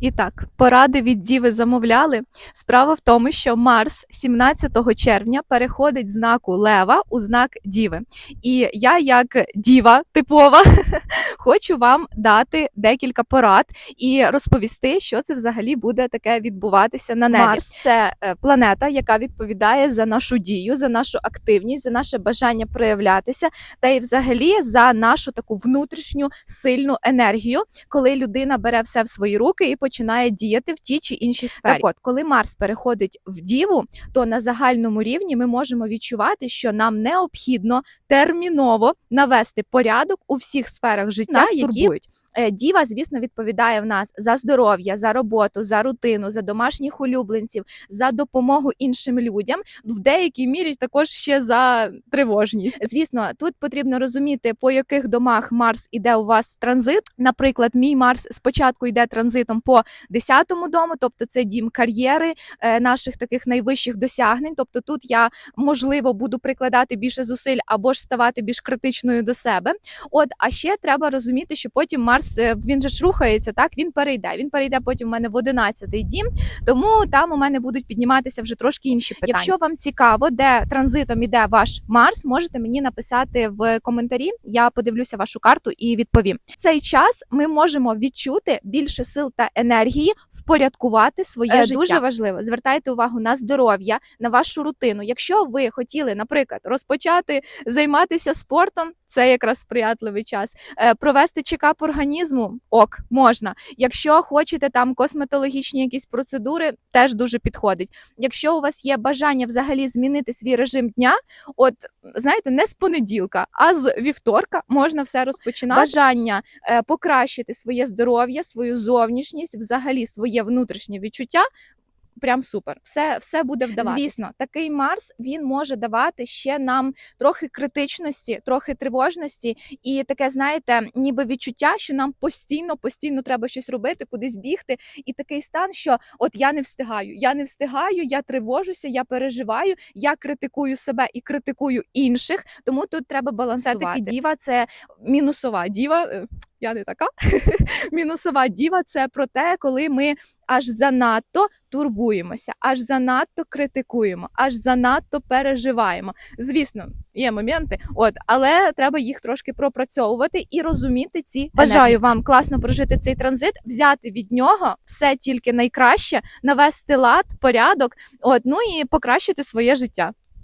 І так, поради від Діви замовляли. Справа в тому, що Марс 17 червня переходить знаку Лева у знак Діви. І я, як діва типова, хочу вам дати декілька порад і розповісти, що це взагалі буде таке відбуватися на небі. Марс це е, планета, яка відповідає за нашу дію, за нашу активність, за наше бажання проявлятися, та й взагалі за нашу таку внутрішню сильну енергію, коли людина бере все в свої руки і починає діяти в тій чи іншій сфері. Так от, коли Марс переходить в Діву, то на загальному рівні ми можемо відчувати, що нам необхідно терміново навести порядок у всіх сферах життя, Нас які турбують. Е, Діва, звісно, відповідає в нас за здоров'я, за роботу, за рутину, за домашніх улюбленців, за допомогу іншим людям. В деякій мірі також ще за тривожність. Звісно, тут потрібно розуміти, по яких домах Марс іде у вас транзит. Наприклад, мій Марс спочатку йде транзитом по 10-му дому, тобто це дім кар'єри, е, наших таких найвищих досягнень. Тобто тут я можливо буду прикладати більше зусиль або ж ставати більш критичною до себе. От, а ще треба розуміти, що потім Марс е, він же ж рухається, так він перейде. Він перейде потім в мене в 11-й дім, тому там у мене будуть підніматися вже трошки інші питання. Якщо вам цікаво, де транзитом іде ваш Марс, можете мені написати в коментарі. Я подивлюся вашу карту і відповім. В цей час ми можемо відчути більше сил та енергії впорядкувати своє Е, життя. Дуже важливо. Звертайте увагу на здоров'я, на вашу рутину. Якщо ви хотіли, наприклад, розпочати займатися спортом, це якраз сприятливий час. Е, Провести чекап організму ок, можна. Якщо хочете там косметологічні якісь процедури, теж дуже підходить. Якщо у вас є бажання взагалі змінити свій режим дня, от знаєте, не з понеділка, а з вівторка можна все розпочинати. Бажання е, покращити своє здоров'я, свою зовнішність, взагалі своє внутрішнє відчуття. Прям супер, все, все буде вдаватися. Звісно, такий Марс він може давати ще нам трохи критичності, трохи тривожності, і таке, знаєте, ніби відчуття, що нам постійно, постійно треба щось робити, кудись бігти. І такий стан, що от я не встигаю, я не встигаю, я тривожуся, я переживаю, я критикую себе і критикую інших. Тому тут треба балансувати. Діва це мінусова діва. Я не така. Мінусова діва це про те, коли ми аж занадто турбуємося, аж занадто критикуємо, аж занадто переживаємо. Звісно, є моменти, от, але треба їх трошки пропрацьовувати і розуміти ці. Бажаю вам класно прожити цей транзит, взяти від нього все тільки найкраще, навести лад, порядок, от, ну і покращити своє життя.